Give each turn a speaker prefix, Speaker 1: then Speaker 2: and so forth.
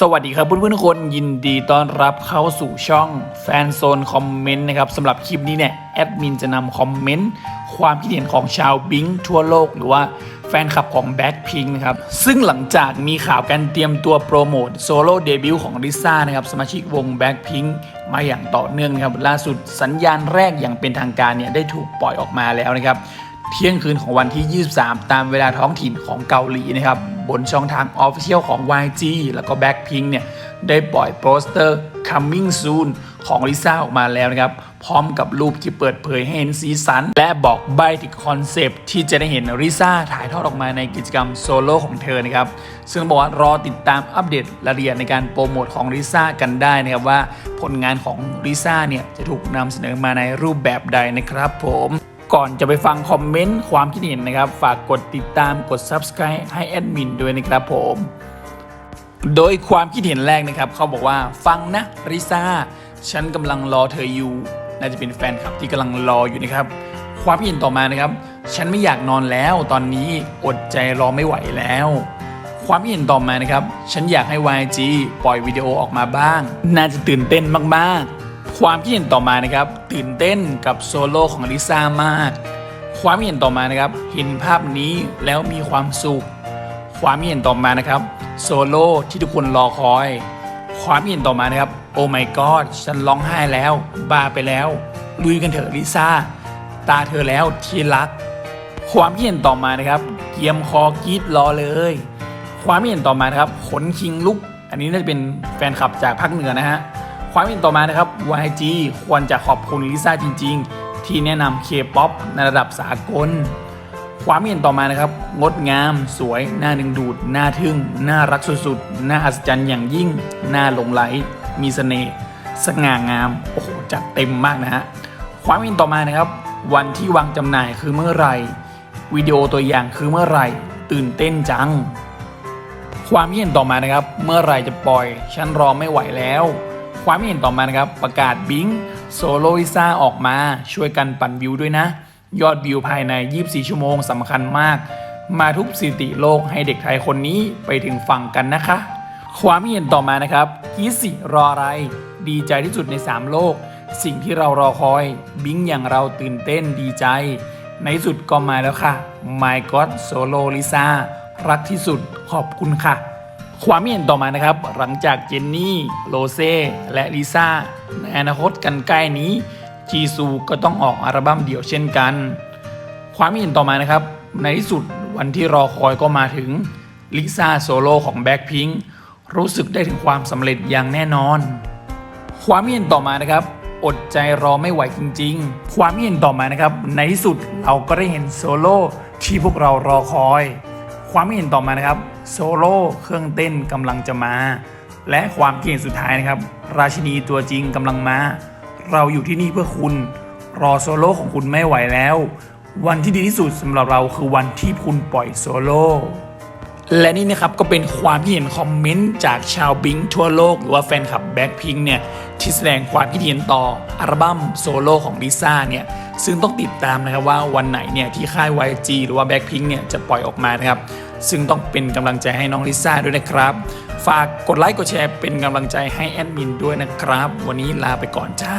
Speaker 1: สวัสดีครับเพื่อนๆทุกคนยินดีต้อนรับเข้าสู่ช่องแฟนโซนคอมเมนต์นะครับสำหรับคลิปนี้เนี่ยแอดมินจะนำคอมเมนต์ความคิดเห็นของชาวบิงทั่วโลก หรือว่าแฟนคลับของแบ็ k พิงนะครับ ซึ่งหลังจากมีข่าวการเตรียมตัวโปรโมทโซโล่เดบิวต์ของลิซ่านะครับสมาชิกวงแบ็ k พิงมาอย่างต่อเนื่องนะครับล่าสุดสัญญาณแรกอย่างเป็นทางการเนี่ยได้ถูกปล่อยออกมาแล้วนะครับเที่ยงคืนของวันที่ 23 ตามเวลาท้องถิ่นของเกาหลีนะครับ บนช่องทาง Official ของ YG แล้วก็ Blackpink เนี่ย ได้ปล่อยโปสเตอร์ Coming Soon ของลิซ่าออกมาแล้วนะครับ พร้อมกับรูปที่เปิดเผยให้เห็นสีสัน และบอกใบถึงคอนเซปต์ที่จะได้เห็นลิซ่าถ่ายทอดออกมาในกิจกรรมโซโล่ของเธอนะครับ ซึ่งบอกว่ารอติดตามอัปเดตรายละเอียดในการโปรโมทของลิซ่ากันได้นะครับว่าผลงานของลิซ่าเนี่ยจะถูกนำเสนอมาในรูปแบบใดนะครับผม ก่อนจะไปฟังคอมเมนต์ความคิดเห็นนะครับ ฝากกดติดตามกด Subscribe ให้แอดมินด้วยนะครับผม โดยความคิดเห็นแรกนะครับ เขาบอกว่าฟังนะริซ่าฉันกำลังรอเธออยู่ น่าจะเป็นแฟนคลับที่กำลังรออยู่นะครับ ความคิดเห็นต่อมานะครับ ฉันไม่อยากนอนแล้ว ตอนนี้อดใจรอไม่ไหวแล้ว ความคิดเห็นต่อมานะครับ ฉันอยากให้ YG ปล่อยวิดีโอออกมาบ้าง น่าจะตื่นเต้นมากๆ ความคิดเห็นต่อมานะครับตื่นเต้นกับโซโล่ของลิซ่ามาก ความคิดเห็นต่อมานะครับเห็นภาพนี้แล้วมีความสุข ความเห็นต่อมานะครับโซโล่ที่ทุกคนรอคอย ความเห็นต่อมานะครับโอ้ my god ฉันร้องไห้แล้วบ้าไปแล้ว ลุยกันเถอะลิซ่าตาเธอแล้วที่รัก ความเห็นต่อมานะครับเกียมคอกรีดรอเลย ความเห็นต่อมานะครับขนคิงลุก อันนี้น่าจะเป็นแฟนคลับจากภาคเหนือนะฮะ ความเห็นต่อมานะครับ YG ควรจะขอบคุณลิซ่าจริง ๆ ที่แนะนำ K-POP ในระดับสากล ความเห็นต่อมานะครับ งดงาม สวย น่าดึงดูด น่าทึ่ง น่ารักสุดๆ น่าอัศจรรย์อย่างยิ่ง น่าหลงไหล มีเสน่ห์ สง่างาม โอ้โห จัดเต็มมากนะฮะ ความเห็นต่อมานะครับ วันที่วางจำหน่ายคือเมื่อไหร่ วิดีโอตัวอย่างคือเมื่อไหร่ ตื่นเต้นจัง ความเห็นต่อมานะครับ เมื่อไหร่จะปล่อย ฉันรอไม่ไหวแล้ว ความเห็นต่อมานะครับ ประกาศบิงโซโลลิซ่าออกมาช่วยกันปั่นวิวด้วยนะ ยอดวิวภายใน 24 ชั่วโมงสำคัญมาก มาทุบสถิติโลกให้เด็กไทยคนนี้ไปถึงฝั่งกันนะคะ ความเห็นต่อมานะครับกีสิรออะไร ดีใจที่สุดใน 3 โลก สิ่งที่เรารอคอย บิงอย่างเราตื่นเต้นดีใจ ในสุดก็มาแล้วค่ะ My God Solo Lisa รักที่สุดขอบคุณค่ะ ความเห็นต่อมานะครับ หลังจากเจนนี่ โรเซ่ และลิซ่าในอนาคตกันใกล้นี้ จีซูก็ต้องออกอัลบั้มเดี่ยวเช่นกัน ความเห็นต่อมานะครับ ในที่สุดวันที่รอคอยก็มาถึงลิซ่าโซโล่ของแบ็ k พิงรู้สึกได้ถึงความสำเร็จอย่างแน่นอน ความเห็นต่อมานะครับ อดใจรอไม่ไหวจริง ๆ ความเห็นต่อมานะครับ ในที่สุดเราก็ได้เห็นโซโล่ที่พวกเรารอคอย ความเห็นต่อมานะครับโซโล่เครื่องเต้นกำลังจะมา และความเก่งสุดท้ายนะครับ ราชินีตัวจริงกำลังมา เราอยู่ที่นี่เพื่อคุณ รอโซโล่ของคุณไม่ไหวแล้ว วันที่ดีที่สุดสำหรับเราคือวันที่คุณปล่อยโซโล่ และนี่นะครับก็เป็นความคิดเห็นคอมเมนต์จากชาวบิงทั่วโลก หรือว่าแฟนคลับแบ็คพิงเนี่ยที่แสดงความคิดเห็นต่ออัลบั้มโซโล่ของลิซ่าเนี่ยซึ่งต้องติดตามนะครับว่าวันไหนเนี่ยที่ค่าย YG หรือว่าแบ็คพิงเนี่ยจะปล่อยออกมานะครับ ซึ่งต้องเป็นกำลังใจให้น้องลิซ่าด้วยนะครับ ฝากกดไลค์กดแชร์เป็นกำลังใจให้แอดมินด้วยนะครับ วันนี้ลาไปก่อนจ้า